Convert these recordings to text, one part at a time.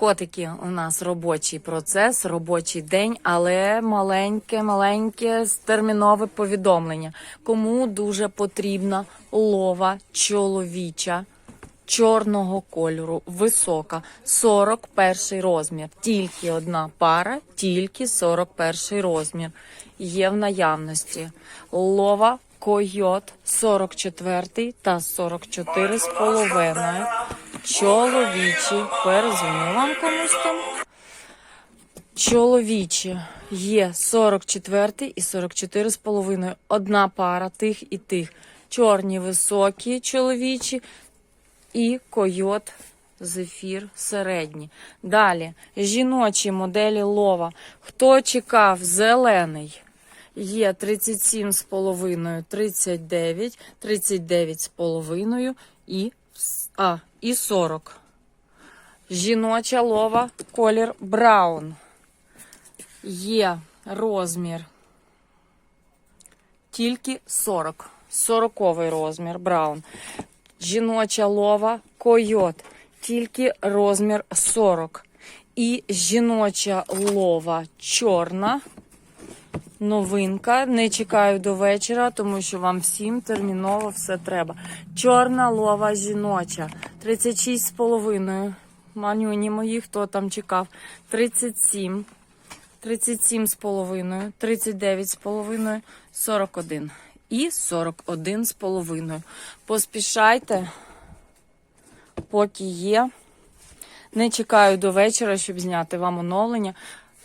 Котики, у нас робочий процес, робочий день, але маленьке, маленьке термінове повідомлення. Кому дуже потрібна лова чоловіча чорного кольору, висока, 41 розмір. Тільки одна пара, тільки 41 розмір. Є в наявності. Лова койот 44 та 44 з половиною. Чоловічі. Перезвоню вам комусь там. Чоловічі є 44 і 44 з половиною. Одна пара тих і тих. Чорні високі чоловічі і койот зефір середні. Далі жіночі моделі лова. Хто чекав зелений? Є 37 з половиною, 39, 39 з половиною і, а, і 40. Жіноча лова, колір браун. Є розмір тільки 40. 40 розмір браун. Жіноча лова койот. Тільки розмір 40. І жіноча лова чорна. Новинка. Не чекаю до вечора, тому що вам всім терміново все треба. Чорна лова жіноча. 36 з половиною. Манюні мої, хто там чекав. 37. 37 з половиною, 39 з половиною, 41 і 41 з половиною. Поспішайте, поки є. Не чекаю до вечора, щоб зняти вам оновлення.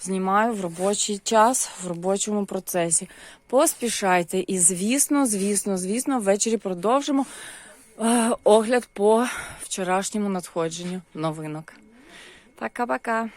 Знімаю в робочий час, в робочому процесі. Поспішайте. І, звісно, звісно, звісно, ввечері продовжимо е, огляд по вчорашньому надходженню новинок. Пока-пока.